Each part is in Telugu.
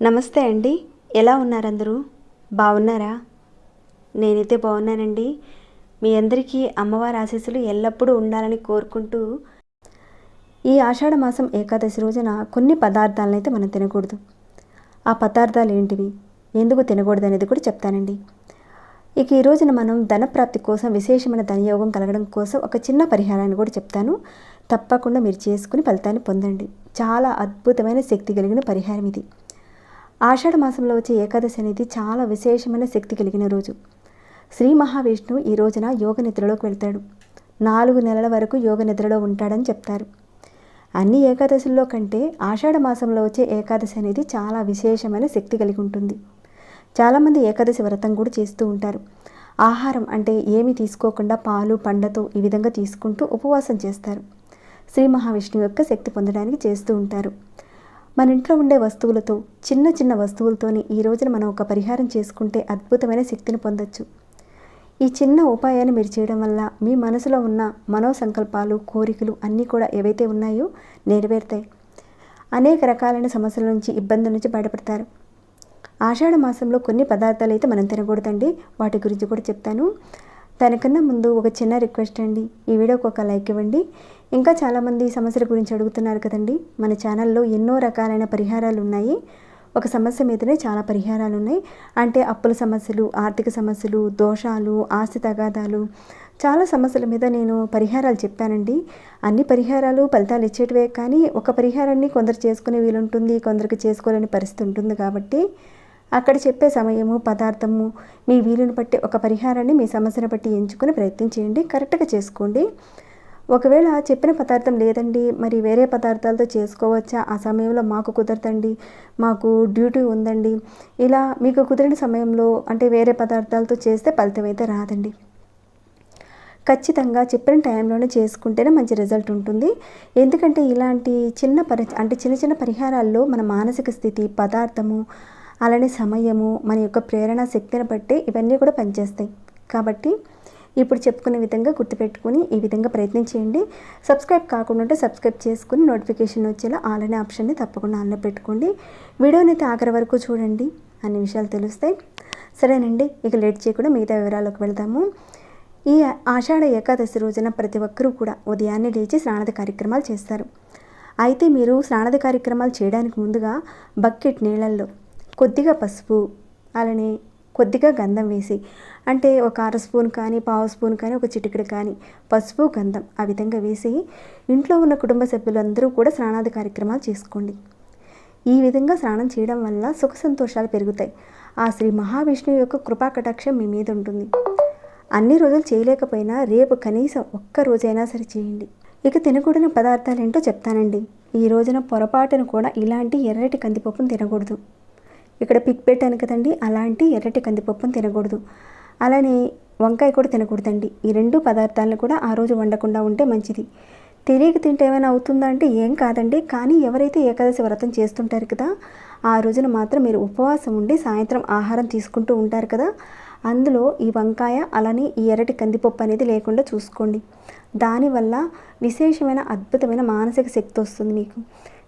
నమస్తే అండి. ఎలా ఉన్నారందరూ? బాగున్నారా? నేనైతే బాగున్నానండి. మీ అందరికీ అమ్మవారి ఆశీస్సులు ఎల్లప్పుడూ ఉండాలని కోరుకుంటూ ఈ ఆషాఢ మాసం ఏకాదశి రోజున కొన్ని పదార్థాలను అయితే మనం తినకూడదు. ఆ పదార్థాలు ఏంటివి ఎందుకు తినకూడదు అనేది కూడా చెప్తానండి. ఇక ఈ రోజున మనం ధనప్రాప్తి కోసం విశేషమైన ధనయోగం కలగడం కోసం ఒక చిన్న పరిహారాన్ని కూడా చెప్తాను. తప్పకుండా మీరు చేసుకుని ఫలితాన్ని పొందండి. చాలా అద్భుతమైన శక్తి కలిగిన పరిహారం ఇది. ఆషాఢ మాసంలో వచ్చే ఏకాదశి అనేది చాలా విశేషమైన శక్తి కలిగిన రోజు. శ్రీ మహావిష్ణువు ఈ రోజున యోగ నిద్రలోకి వెళ్తాడు. నాలుగు నెలల వరకు యోగ నిద్రలో ఉంటాడని చెప్తారు. అన్ని ఏకాదశుల్లో కంటే ఆషాఢ మాసంలో వచ్చే ఏకాదశి అనేది చాలా విశేషమైన శక్తి కలిగి ఉంటుంది. చాలామంది ఏకాదశి వ్రతం కూడా చేస్తూ ఉంటారు. ఆహారం అంటే ఏమి తీసుకోకుండా పాలు పండ్లతో ఈ విధంగా తీసుకుంటూ ఉపవాసం చేస్తారు. శ్రీ మహావిష్ణువు యొక్క శక్తి పొందడానికి చేస్తూ ఉంటారు. మన ఇంట్లో ఉండే వస్తువులతో చిన్న చిన్న వస్తువులతోని ఈ రోజున మనం ఒక పరిహారం చేసుకుంటే అద్భుతమైన శక్తిని పొందొచ్చు. ఈ చిన్న ఉపాయాన్ని మీరు చేయడం వల్ల మీ మనసులో ఉన్న మనో సంకల్పాలు కోరికలు అన్నీ కూడా ఏవైతే ఉన్నాయో నెరవేరుతాయి. అనేక రకాలైన సమస్యల నుంచి ఇబ్బందుల నుంచి బయటపడతారు. ఆషాఢ మాసంలో కొన్ని పదార్థాలు అయితే మనం తినకూడదండి. వాటి గురించి కూడా చెప్తాను. దానికన్నా ముందు ఒక చిన్న రిక్వెస్ట్ అండి. ఈ వీడియోకి ఒక లైక్ ఇవ్వండి. ఇంకా చాలామంది ఈ సమస్యల గురించి అడుగుతున్నారు కదండి. మన ఛానల్లో ఎన్నో రకాలైన పరిహారాలు ఉన్నాయి. ఒక సమస్య మీదనే చాలా పరిహారాలు ఉన్నాయి. అంటే అప్పుల సమస్యలు ఆర్థిక సమస్యలు దోషాలు ఆస్తి తగాదాలు చాలా సమస్యల మీద నేను పరిహారాలు చెప్పానండి. అన్ని పరిహారాలు ఫలితాలు ఇచ్చేటివే కానీ ఒక పరిహారాన్ని కొందరు చేసుకునే వీలుంటుంది కొందరికి చేసుకోలేని పరిస్థితి ఉంటుంది కాబట్టి అక్కడ చెప్పే సమయము పదార్థము మీ వీలుని బట్టి ఒక పరిహారాన్ని మీ సమస్యను బట్టి ఎంచుకుని ప్రయత్నం చేయండి కరెక్ట్గా చేసుకోండి. ఒకవేళ చెప్పిన పదార్థం లేదండి మరి వేరే పదార్థాలతో చేసుకోవచ్చా? ఆ సమయంలో మాకు కుదరదండి మాకు డ్యూటీ ఉందండి. ఇలా మీకు కుదిరిన సమయంలో అంటే వేరే పదార్థాలతో చేస్తే ఫలితం అయితే రాదండి. ఖచ్చితంగా చెప్పిన టైంలోనే చేసుకుంటేనే మంచి రిజల్ట్ ఉంటుంది. ఎందుకంటే ఇలాంటి చిన్న పరి అంటే చిన్న చిన్న పరిహారాల్లో మన మానసిక స్థితి పదార్థము అలానే సమయము మన యొక్క ప్రేరణ శక్తిని బట్టి ఇవన్నీ కూడా పనిచేస్తాయి. కాబట్టి ఇప్పుడు చెప్పుకునే విధంగా గుర్తుపెట్టుకుని ఈ విధంగా ప్రయత్నం చేయండి. సబ్స్క్రైబ్ కాకుండా ఉంటే సబ్స్క్రైబ్ చేసుకుని నోటిఫికేషన్ వచ్చేలా ఆల్ అనే ఆప్షన్ని తప్పకుండా ఆన్లో పెట్టుకోండి. వీడియోని అయితే ఆఖరి వరకు చూడండి. అన్ని విషయాలు తెలుస్తాయి. సరేనండి. ఇక లేట్ చేయకుండా మిగతా వివరాలకు వెళ్దాము. ఈ ఆషాఢ ఏకాదశి రోజున ప్రతి ఒక్కరూ కూడా ఉదయాన్నే లేచి స్నానద కార్యక్రమాలు చేస్తారు. అయితే మీరు స్నానద కార్యక్రమాలు చేయడానికి ముందుగా బకెట్ నీళ్ళల్లో కొద్దిగా పసుపు అలానే కొద్దిగా గంధం వేసి అంటే ఒక అర స్పూన్ కానీ పావు స్పూన్ కానీ ఒక చిటికెడు కానీ పసుపు గంధం ఆ విధంగా వేసి ఇంట్లో ఉన్న కుటుంబ సభ్యులందరూ కూడా స్నానాది కార్యక్రమాలు చేసుకోండి. ఈ విధంగా స్నానం చేయడం వల్ల సుఖ సంతోషాలు పెరుగుతాయి. ఆ శ్రీ మహావిష్ణువు యొక్క కృపా కటాక్షం మీ మీద ఉంటుంది. అన్ని రోజులు చేయలేకపోయినా రేపు కనీసం ఒక్క రోజైనా సరే చేయండి. ఇక తినకూడని పదార్థాలు ఏంటో చెప్తానండి. ఈ రోజున పొరపాటును కూడా ఇలాంటి ఎర్రటి కందిపప్పును తినకూడదు. ఇక్కడ పిక్ పెట్టాను కదండి అలాంటి ఎర్రటి కందిపప్పును తినకూడదు. అలానే వంకాయ కూడా తినకూడదండి. ఈ రెండు పదార్థాలను కూడా ఆ రోజు వండకుండా ఉంటే మంచిది. తెలియక తింటే ఏమైనా అవుతుందా అంటే ఏం కాదండి. కానీ ఎవరైతే ఏకాదశి వ్రతం చేస్తుంటారు కదా ఆ రోజున మాత్రం మీరు ఉపవాసం ఉండి సాయంత్రం ఆహారం తీసుకుంటూ ఉంటారు కదా అందులో ఈ వంకాయ అలానే ఈ ఎర్రటి కందిపప్పు అనేది లేకుండా చూసుకోండి. దానివల్ల విశేషమైన అద్భుతమైన మానసిక శక్తి వస్తుంది మీకు.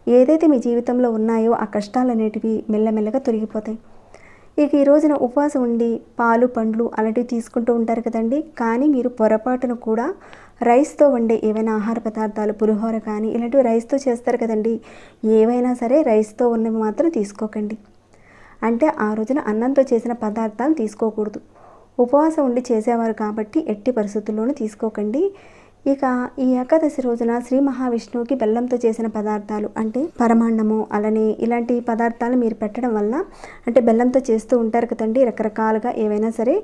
ఏదైతే మీ జీవితంలో ఉన్నాయో ఆ కష్టాలు అనేటివి మెల్లమెల్లగా తొలగిపోతాయి. ఇక ఈ రోజున ఉపవాసం ఉండి పాలు పండ్లు అలాంటివి తీసుకుంటూ ఉంటారు కదండి. కానీ మీరు పొరపాటును కూడా రైస్తో వండే ఏవైనా ఆహార పదార్థాలు పులిహోర కానీ ఇలాంటివి రైస్తో చేస్తారు కదండి. ఏవైనా సరే రైస్తో ఉన్నవి మాత్రం తీసుకోకండి. అంటే ఆ రోజున అన్నంతో చేసిన పదార్థాలు తీసుకోకూడదు. ఉపవాసం ఉండి చేసేవారు కాబట్టి ఎట్టి పరిస్థితుల్లోనూ తీసుకోకండి. ఇక ఈ ఏకాదశి రోజున శ్రీ మహావిష్ణువుకి బెల్లంతో చేసిన పదార్థాలు అంటే పరమాన్నము అలానే ఇలాంటి పదార్థాలు మీరు పెట్టడం వల్ల అంటే బెల్లంతో చేస్తూ ఉంటారు కదండి రకరకాలుగా ఏవైనా సరే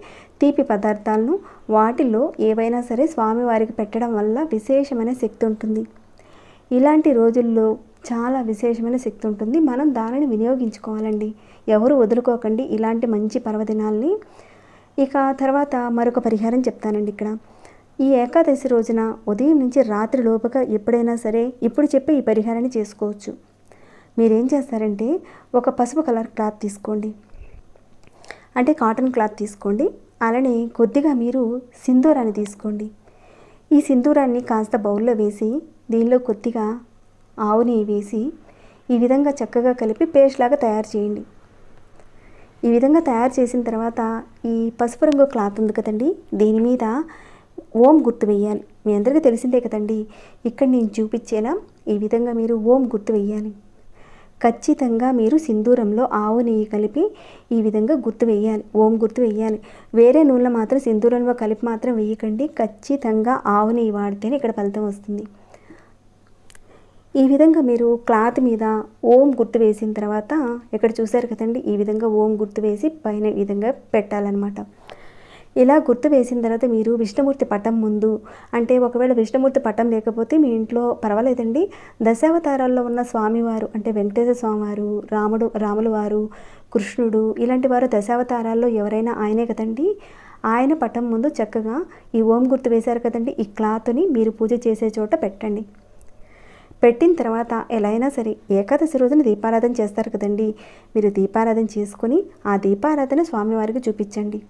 తీపి పదార్థాలను. వాటిలో ఏవైనా సరే స్వామివారికి పెట్టడం వల్ల విశేషమైన శక్తి ఉంటుంది. ఇలాంటి రోజుల్లో చాలా విశేషమైన శక్తి ఉంటుంది. మనం దానిని వినియోగించుకోవాలండి. ఎవరు వదులుకోకండి. ఇలాంటి మంచి పర్వదినాల్ని. ఇక తర్వాత మరొక పరిహారం చెప్తానండి ఇక్కడ. ఈ ఏకాదశి రోజున ఉదయం నుంచి రాత్రి లోపుగా ఎప్పుడైనా సరే ఇప్పుడు చెప్పే ఈ పరిహారాన్ని చేసుకోవచ్చు. మీరేం చేస్తారంటే ఒక పసుపు కలర్ క్లాత్ తీసుకోండి. అంటే కాటన్ క్లాత్ తీసుకోండి. అలానే కొద్దిగా మీరు సింధూరాన్ని తీసుకోండి. ఈ సింధూరాన్ని కాస్త బౌల్లో వేసి దీనిలో కొద్దిగా ఆవు నెయ్యి వేసి ఈ విధంగా చక్కగా కలిపి పేస్ట్ లాగా తయారు చేయండి. ఈ విధంగా తయారు చేసిన తర్వాత ఈ పసుపు రంగు క్లాత్ ఉంది కదండి దీని మీద ఓం గుర్తు వేయాలి మీ అందరికీ తెలిసిందే కదండి ఇక్కడ నేను చూపించేలా ఈ విధంగా మీరు ఓం గుర్తు వేయాలి ఖచ్చితంగా మీరు సింధూరంలో ఆవు నెయ్యి కలిపి ఈ విధంగా గుర్తు వేయాలి ఓం గుర్తు వేయాలి వేరే నూనెలో మాత్రం సింధూరంలో కలిపి మాత్రం వేయకండి ఖచ్చితంగా ఆవు నెయ్యి వాడితేనే ఇక్కడ ఫలితం వస్తుంది. ఈ విధంగా మీరు క్లాత్ మీద ఓం గుర్తు వేసిన తర్వాత ఇక్కడ చూసారు కదండి ఈ విధంగా ఓం గుర్తు వేసి పైన విధంగా పెట్టాలన్నమాట. ఇలా గుర్తు వేసిన తర్వాత మీరు విష్ణుమూర్తి పటం ముందు అంటే ఒకవేళ విష్ణుమూర్తి పటం లేకపోతే మీ ఇంట్లో పర్వాలేదండి దశావతారాల్లో ఉన్న స్వామివారు అంటే వెంకటేశ్వర స్వామివారు రాముడు రాములు వారు కృష్ణుడు ఇలాంటి వారు దశావతారాల్లో ఎవరైనా ఆయనే కదండి ఆయన పటం ముందు చక్కగా ఈ ఓం గుర్తు వేశారు కదండి ఈ క్లాత్ని మీరు పూజ చేసే చోట పెట్టండి. పెట్టిన తర్వాత ఎలా అయినా సరే ఏకాదశి రోజున దీపారాధన చేస్తారు కదండి. మీరు దీపారాధన చేసుకుని ఆ దీపారాధన స్వామివారికి చూపించండి.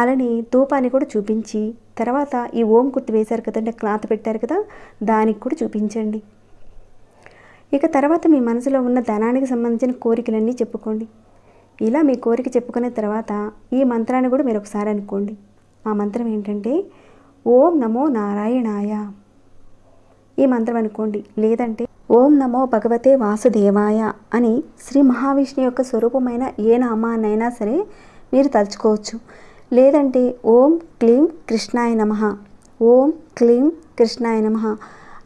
అలానే ధూపాన్ని కూడా చూపించి తర్వాత ఈ ఓం గుర్తు వేశారు కదండి క్లాత్ పెట్టారు కదా దానికి కూడా చూపించండి. ఇక తర్వాత మీ మనసులో ఉన్న ధనానికి సంబంధించిన కోరికలన్నీ చెప్పుకోండి. ఇలా మీ కోరిక చెప్పుకున్న తర్వాత ఈ మంత్రాన్ని కూడా మీరు ఒకసారి అనుకోండి. ఆ మంత్రం ఏంటంటే ఓం నమో నారాయణాయ. ఈ మంత్రం అనుకోండి. లేదంటే ఓం నమో భగవతే వాసుదేవాయ అని శ్రీ మహావిష్ణు యొక్క స్వరూపమైన ఏ నామాన్నైనా సరే మీరు తలుచుకోవచ్చు. లేదంటే ఓం క్లీం కృష్ణాయ నమ ఓం క్లీం కృష్ణాయ నమ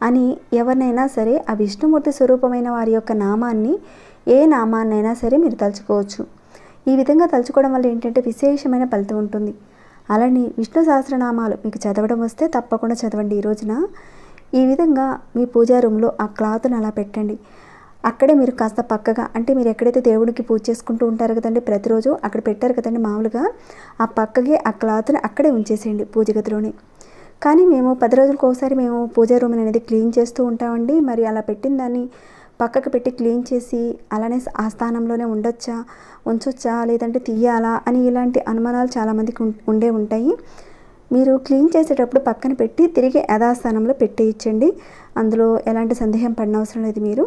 అని ఎవరినైనా సరే ఆ విష్ణుమూర్తి స్వరూపమైన వారి యొక్క నామాన్ని ఏ నామాన్నైనా సరే మీరు తలుచుకోవచ్చు. ఈ విధంగా తలుచుకోవడం వల్ల ఏంటంటే విశేషమైన ఫలితం ఉంటుంది. అలానే విష్ణు సహస్రనామాలు మీకు చదవడం వస్తే తప్పకుండా చదవండి. ఈ రోజున ఈ విధంగా మీ పూజా రూమ్లో ఆ క్లాత్ను అలా పెట్టండి. అక్కడే మీరు కాస్త పక్కగా అంటే మీరు ఎక్కడైతే దేవుడికి పూజ చేసుకుంటూ ఉంటారు కదండి ప్రతిరోజు అక్కడ పెట్టారు కదండి మామూలుగా ఆ పక్కకి ఆ క్లాత్ని అక్కడే ఉంచేసేయండి పూజ గదిలోని. కానీ మేము పది రోజులకు ఒకసారి మేము పూజా రూమ్ అనేది క్లీన్ చేస్తూ ఉంటామండి. మరి అలా పెట్టిన దాన్ని పక్కకు పెట్టి క్లీన్ చేసి అలానే ఆ స్థానంలోనే ఉండొచ్చా ఉంచొచ్చా లేదంటే తీయాలా అని ఇలాంటి అనుమానాలు చాలామందికి ఉండే ఉంటాయి. మీరు క్లీన్ చేసేటప్పుడు పక్కన పెట్టి తిరిగి యథాస్థానంలో పెట్టేయించండి అందులో ఎలాంటి సందేహం పడిన అవసరం లేదు మీరు.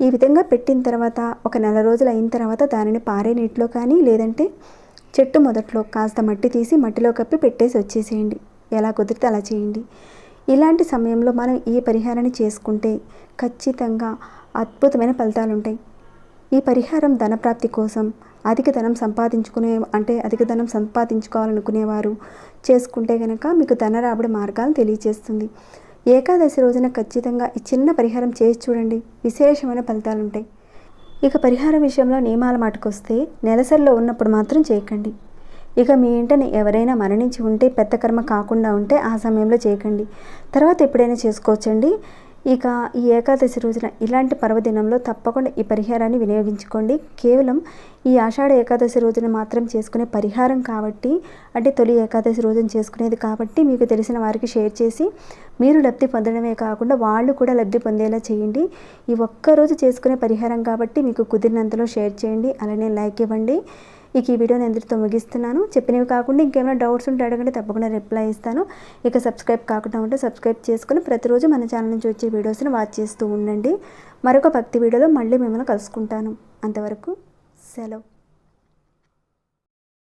ఈ విధంగా పెట్టిన తర్వాత ఒక నెల రోజులు అయిన తర్వాత దానిని పారే నీటిలో కానీ లేదంటే చెట్టు మొదట్లో కాస్త మట్టి తీసి మట్టిలో కప్పి పెట్టేసి వచ్చేసేయండి. ఎలా కుదిరితే అలా చేయండి. ఇలాంటి సమయంలో మనం ఈ పరిహారాన్ని చేసుకుంటే ఖచ్చితంగా అద్భుతమైన ఫలితాలు ఉంటాయి ఈ పరిహారం ధనప్రాప్తి కోసం అధిక ధనం సంపాదించుకునే అంటే అధిక ధనం సంపాదించుకోవాలనుకునేవారు చేసుకుంటే కనుక మీకు ధన రాబడి మార్గాలు తెలియజేస్తుంది ఏకాదశి రోజున ఖచ్చితంగా ఈ చిన్న పరిహారం చేసి చూడండి. విశేషమైన ఫలితాలు ఉంటాయి ఇక పరిహారం విషయంలో నియమాల మాటకొస్తే నెలసరిలో ఉన్నప్పుడు మాత్రం చేయకండి. ఇక మీ ఇంటని ఎవరైనా మరణించి ఉంటే పెద్ద కర్మ కాకుండా ఉంటే ఆ సమయంలో చేయకండి. తర్వాత ఎప్పుడైనా చేసుకోవచ్చండి. ఇక ఈ ఏకాదశి రోజున ఇలాంటి పర్వదినంలో తప్పకుండా ఈ పరిహారాన్ని వినియోగించుకోండి. కేవలం ఈ ఆషాఢ ఏకాదశి రోజున మాత్రం చేసుకునే పరిహారం కాబట్టి అంటే తొలి ఏకాదశి రోజున చేసుకునేది కాబట్టి మీకు తెలిసిన వారికి షేర్ చేసి మీరు లబ్ధి పొందడమే కాకుండా వాళ్ళు కూడా లబ్ధి పొందేలా చేయండి. ఈ ఒక్కరోజు చేసుకునే పరిహారం కాబట్టి మీకు కుదిరినంతలో షేర్ చేయండి. అలానే లైక్ ఇవ్వండి. ఇక ఈ వీడియోని అందరితో ముగిస్తున్నాను. చెప్పినవి కాకుండా ఇంకేమైనా డౌట్స్ ఉంటే అడగండి తప్పకుండా రిప్లై ఇస్తాను. ఇక సబ్స్క్రైబ్ కాకుండా ఉంటే సబ్స్క్రైబ్ చేసుకుని ప్రతిరోజు మన ఛానల్ నుంచి వచ్చే వీడియోస్ని వాచ్ చేస్తూ ఉండండి. మరొక భక్తి వీడియోలో మళ్ళీ మిమ్మల్ని కలుసుకుంటాను. అంతవరకు సెలవు.